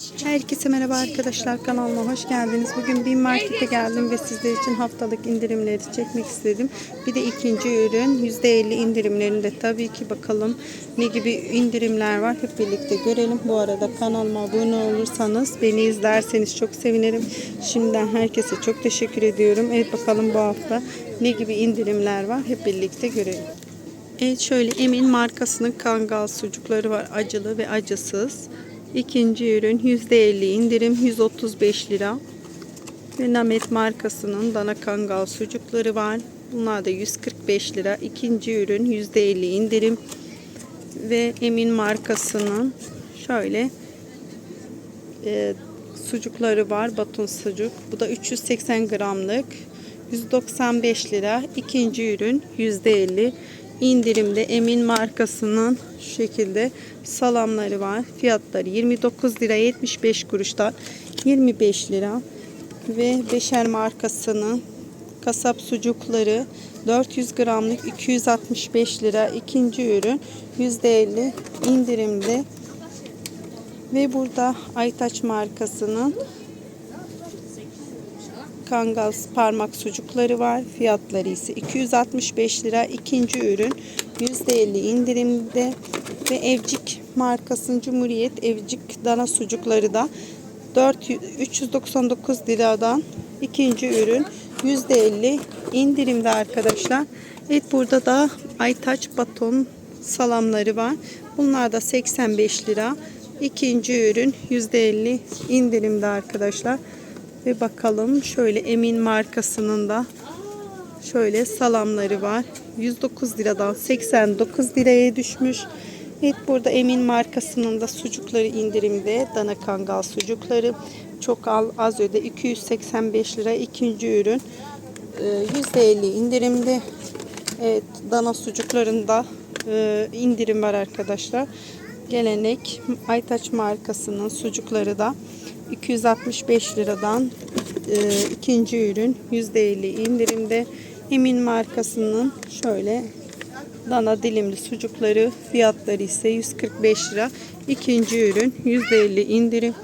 Herkese merhaba arkadaşlar kanalıma hoş geldiniz. Bugün bir markete geldim ve sizler için haftalık indirimleri çekmek istedim. Bir de ikinci ürün %50 indirimlerinde tabii ki bakalım ne gibi indirimler var hep birlikte görelim. Bu arada kanalıma abone olursanız beni izlerseniz çok sevinirim. Şimdiden herkese çok teşekkür ediyorum. Evet bakalım bu hafta ne gibi indirimler var hep birlikte görelim. Evet şöyle Emin markasının kangal sucukları var acılı ve acısız. İkinci ürün %50 indirim 135 lira. Ve Namet markasının dana kangal sucukları var. Bunlar da 145 lira. İkinci ürün %50 indirim. Ve Emin markasının şöyle e, sucukları var. Baton sucuk. Bu da 380 gramlık. 195 lira. İkinci ürün %50 indirimde Emin markasının şu şekilde salamları var. Fiyatları 29 lira 75 kuruştan 25 lira. Ve Beşer markasının kasap sucukları 400 gramlık 265 lira. İkinci ürün %50 indirimde. Ve burada Aytaç markasının Kangal parmak sucukları var. Fiyatları ise 265 lira. İkinci ürün %50 indirimde ve Evcik markasının Cumhuriyet Evcik dana sucukları da 4 399 liradan ikinci ürün %50 indirimde arkadaşlar. Evet burada da Aytaç baton salamları var. Bunlar da 85 lira. İkinci ürün %50 indirimde arkadaşlar. Ve bakalım şöyle Emin markasının da şöyle salamları var. 109 liradan 89 liraya düşmüş. Evet burada Emin markasının da sucukları indirimde. Dana kangal sucukları çok az öde 285 lira ikinci ürün. %50 indirimde. Evet dana sucuklarında e, indirim var arkadaşlar. Gelenek Aytaç markasının sucukları da 265 liradan e, ikinci ürün %50 indirimde. Emin markasının şöyle dana dilimli sucukları fiyatları ise 145 lira. İkinci ürün %50 indirim.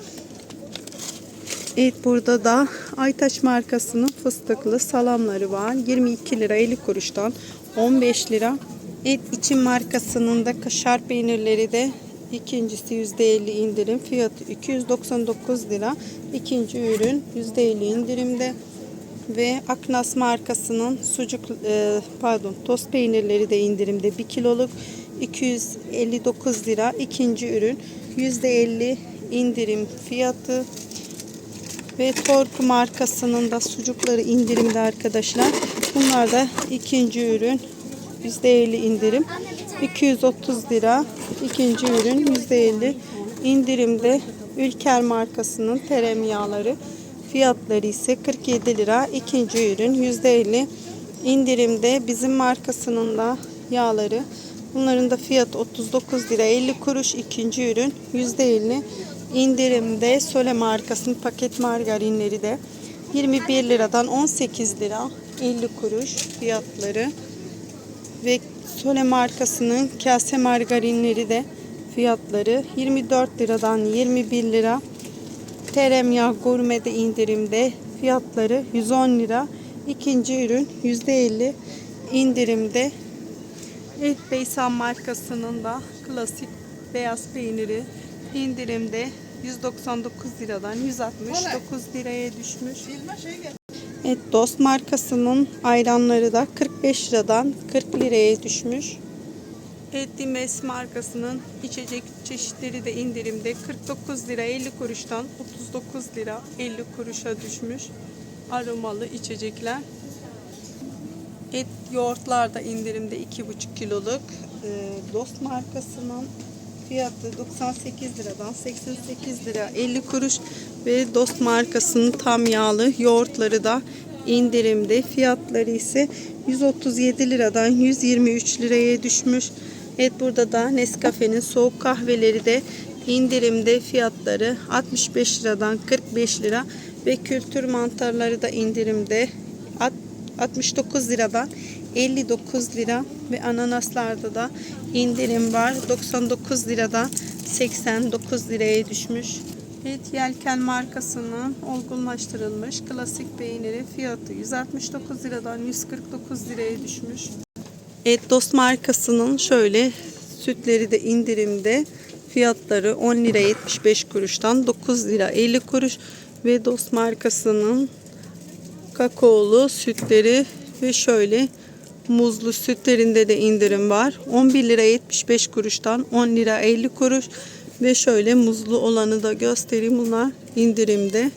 Evet burada da Aytaç markasının fıstıklı salamları var. 22 lira 50 kuruştan 15 lira. Evet için markasının da kaşar peynirleri de İkincisi %50 indirim. Fiyatı 299 lira. İkinci ürün %50 indirimde. Ve Aknas markasının sucuk e, pardon tost peynirleri de indirimde 1 kiloluk 259 lira. İkinci ürün %50 indirim fiyatı. Ve Torku markasının da sucukları indirimde arkadaşlar. Bunlar da ikinci ürün %50 indirim. 230 lira. İkinci ürün %50 indirimde. Ülker markasının teremyağları fiyatları ise 47 lira. İkinci ürün %50 indirimde. Bizim markasının da yağları bunların da fiyat 39 lira 50 kuruş. İkinci ürün %50 indirimde. Sole markasının paket margarinleri de 21 liradan 18 lira 50 kuruş fiyatları ve Sole markasının kase margarinleri de fiyatları 24 liradan 21 lira. Teremyağ gurmede indirimde fiyatları 110 lira. İkinci ürün %50 indirimde. Evet Beysan markasının da klasik beyaz peyniri indirimde 199 liradan 169 liraya düşmüş. Evet Dost markasının ayranları da 45 liradan 40 liraya düşmüş. Evet Dimes markasının içecek çeşitleri de indirimde 49 lira 50 kuruştan 39 lira 50 kuruşa düşmüş. Aromalı içecekler. Et yoğurtlar da indirimde 2,5 kiloluk. Ee, Dost markasının fiyatı 98 liradan 88 lira 50 kuruş ve Dost markasının tam yağlı yoğurtları da indirimde. Fiyatları ise 137 liradan 123 liraya düşmüş. Evet burada da Nescafe'nin soğuk kahveleri de indirimde fiyatları 65 liradan 45 lira ve kültür mantarları da indirimde 69 liradan 59 lira ve ananaslarda da indirim var. 99 liradan 89 liraya düşmüş. Evet Yelken markasının olgunlaştırılmış klasik peyniri fiyatı 169 liradan 149 liraya düşmüş. Evet Dost markasının şöyle sütleri de indirimde fiyatları 10 lira 75 kuruştan 9 lira 50 kuruş ve Dost markasının kakaolu sütleri ve şöyle muzlu sütlerinde de indirim var. 11 lira 75 kuruştan 10 lira 50 kuruş ve şöyle muzlu olanı da göstereyim. Bunlar indirimde.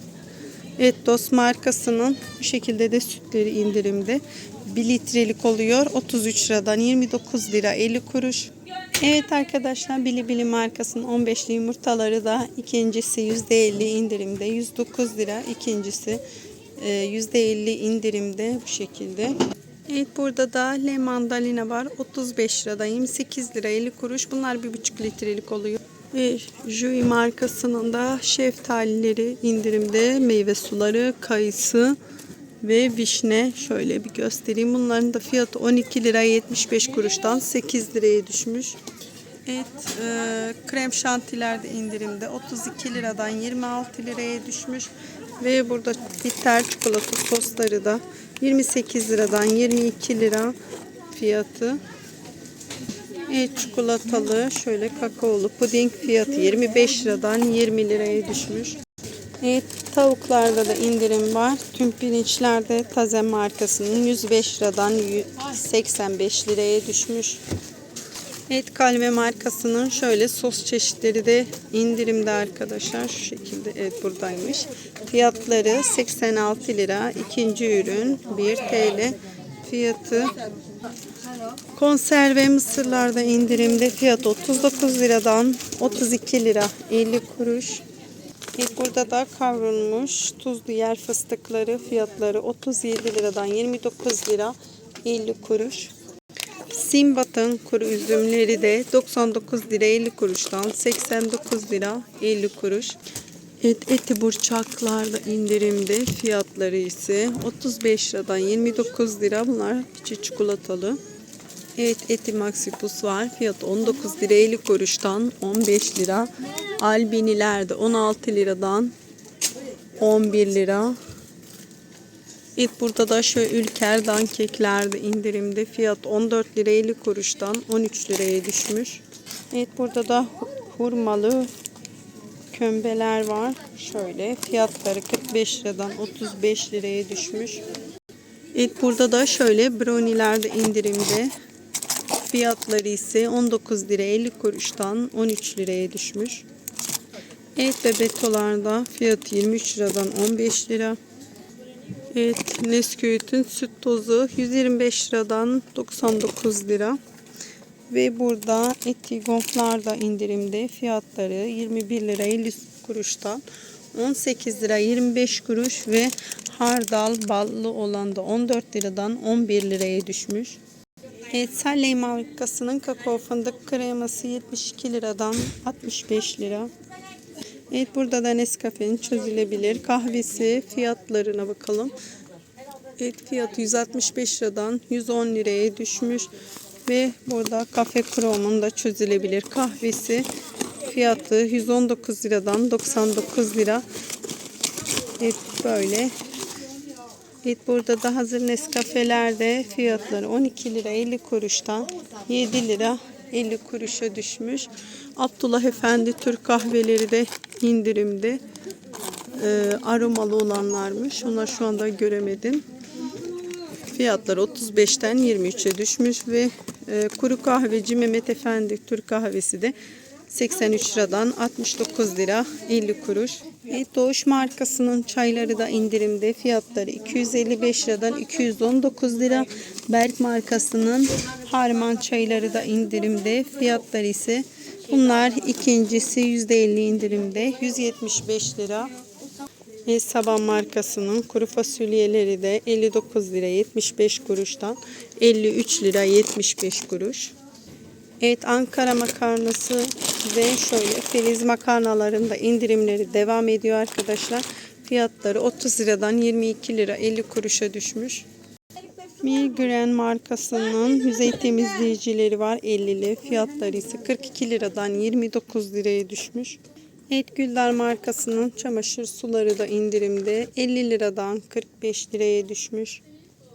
Evet Dost markasının bu şekilde de sütleri indirimde. 1 litrelik oluyor. 33 liradan 29 lira 50 kuruş. Evet arkadaşlar Bilibili markasının 15'li yumurtaları da ikincisi %50 indirimde 109 lira. ikincisi e, %50 indirimde bu şekilde. Evet burada da le mandalina var. 35 liradan 28 lira 50 kuruş. Bunlar 1,5 litrelik oluyor. Ve Jui markasının da şeftalileri indirimde. Meyve suları, kayısı ve vişne. Şöyle bir göstereyim. Bunların da fiyatı 12 lira 75 kuruştan 8 liraya düşmüş. Evet, e, krem şantiler de indirimde 32 liradan 26 liraya düşmüş ve burada bitter çikolata sosları da 28 liradan 22 lira fiyatı. Evet, çikolatalı şöyle kakaolu puding fiyatı 25 liradan 20 liraya düşmüş. Evet, tavuklarda da indirim var. Tüm pirinçlerde Taze markasının 105 liradan 85 liraya düşmüş. Evet Kalve markasının şöyle sos çeşitleri de indirimde arkadaşlar. Şu şekilde evet buradaymış. Fiyatları 86 lira. İkinci ürün 1 TL. Fiyatı konserve mısırlarda indirimde fiyat 39 liradan 32 lira 50 kuruş. Burada da kavrulmuş tuzlu yer fıstıkları fiyatları 37 liradan 29 lira 50 kuruş. Simbat'ın kuru üzümleri de 99 lira 50 kuruştan 89 lira 50 kuruş. Et, eti burçaklar da indirimde. Fiyatları ise 35 liradan 29 lira. Bunlar içi çikolatalı. Evet eti maxipus var. Fiyatı 19 lira 50 kuruştan 15 lira. Albiniler de 16 liradan 11 lira. Evet burada da şöyle ülker dankekler de indirimde. Fiyat 14 lira 50 kuruştan 13 liraya düşmüş. Evet burada da hurmalı kömbeler var. Şöyle fiyatları 45 liradan 35 liraya düşmüş. Evet burada da şöyle browniler de indirimde. Fiyatları ise 19 lira 50 kuruştan 13 liraya düşmüş. Evet bebetolarda fiyat 23 liradan 15 lira. Evet Nesquik'in süt tozu 125 liradan 99 lira. Ve burada etigonflar da indirimde fiyatları 21 lira 50 kuruştan 18 lira 25 kuruş ve hardal ballı olan da 14 liradan 11 liraya düşmüş. Evet, Salley markasının kakao fındık kreması 72 liradan 65 lira. Evet burada da Nescafe'nin çözülebilir kahvesi fiyatlarına bakalım. Evet fiyatı 165 liradan 110 liraya düşmüş. Ve burada Cafe Chrome'un da çözülebilir kahvesi fiyatı 119 liradan 99 lira. Evet böyle. Evet burada da hazır Nescafe'lerde fiyatları 12 lira 50 kuruştan 7 lira 50 kuruşa düşmüş. Abdullah Efendi Türk kahveleri de indirimde. Ee, aromalı olanlarmış. Onlar şu anda göremedim. Fiyatları 35'ten 23'e düşmüş ve e, kuru kahveci Mehmet Efendi Türk kahvesi de 83 liradan 69 lira 50 kuruş. Evet, Doğuş markasının çayları da indirimde. Fiyatları 255 liradan 219 lira. Berk markasının Harman çayları da indirimde. Fiyatları ise bunlar ikincisi %50 indirimde. 175 lira. E, Saban markasının kuru fasulyeleri de 59 lira 75 kuruştan 53 lira 75 kuruş. Evet Ankara makarnası ve şöyle filiz makarnaların da indirimleri devam ediyor arkadaşlar. Fiyatları 30 liradan 22 lira 50 kuruşa düşmüş. Milgren markasının yüzey temizleyicileri var 50'li. Fiyatları ise 42 liradan 29 liraya düşmüş. Et Güldar markasının çamaşır suları da indirimde 50 liradan 45 liraya düşmüş.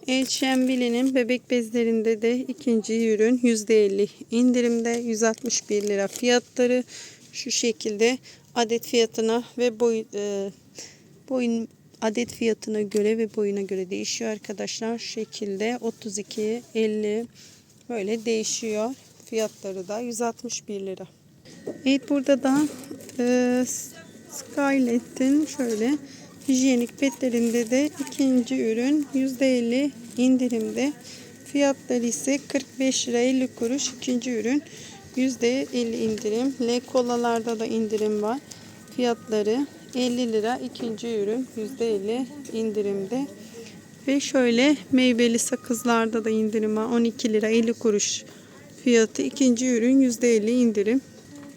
El bebek bezlerinde de ikinci ürün %50 indirimde 161 lira fiyatları şu şekilde adet fiyatına ve boy, e, boyun adet fiyatına göre ve boyuna göre değişiyor arkadaşlar. Şu şekilde 32 50 böyle değişiyor. Fiyatları da 161 lira. Evet burada da e, Skylet'in şöyle hijyenik petlerinde de ikinci ürün %50 indirimde. Fiyatları ise 45 lira 50 kuruş. ikinci ürün %50 indirim. L kolalarda da indirim var. Fiyatları 50 lira. ikinci ürün %50 indirimde. Ve şöyle meyveli sakızlarda da indirim var. 12 lira 50 kuruş fiyatı. ikinci ürün %50 indirim.